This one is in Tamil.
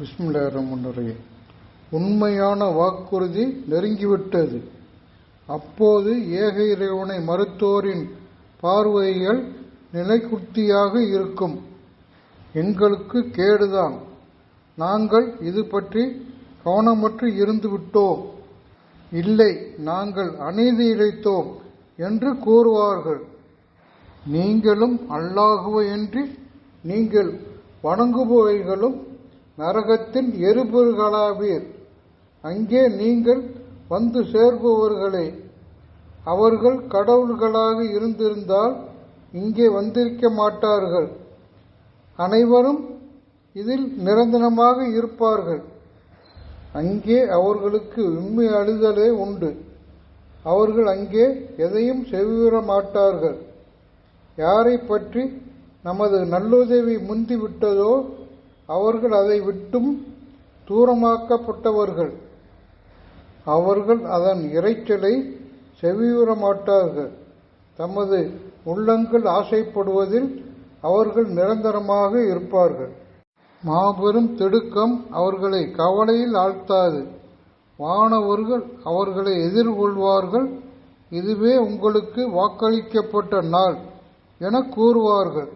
பிஸ்மில்லாஹிர் உண்மையான வாக்குறுதி நெருங்கிவிட்டது. அப்போது ஏக இறைவனை மறுத்தோரின் பார்வைகள் நிலைக்குத்தியாக இருக்கும். எங்களுக்கு கேடுதான். நாங்கள் இது பற்றி கவனமற்று இருந்துவிட்டோம். இல்லை நாங்கள் அநீதி இழைத்தோம் என்று கூறுவார்கள். நீங்களும் அல்லாகுவையின்றி நீங்கள் வணங்குபவைகளும் நரகத்தின் எரிபொருள்களாவீர். அங்கே நீங்கள் வந்து சேர்பவர்களே. அவர்கள் கடவுள்களாக இருந்திருந்தால் இங்கே வந்திருக்க மாட்டார்கள். அனைவரும் இதில் நிரந்தரமாக இருப்பார்கள். அங்கே அவர்களுக்கு உண்மை அழுதலே உண்டு. அவர்கள் அங்கே எதையும் செவிவிட மாட்டார்கள். யாரை பற்றி நமது நல்லுதவி முந்திவிட்டதோ அவர்கள் அதை விட்டும் தூரமாக்கப்பட்டவர்கள். அவர்கள் அதன் இறைச்சலை செவியுற மாட்டார்கள் தமது உள்ளங்கள் ஆசைப்படுவதில் அவர்கள் நிரந்தரமாக இருப்பார்கள். மாபெரும் திடுக்கம் அவர்களை கவலையில் ஆழ்த்தாது. வானவர்கள் அவர்களை எதிர்கொள்வார்கள். இதுவே உங்களுக்கு வாக்களிக்கப்பட்ட நாள் என கூறுவார்கள்.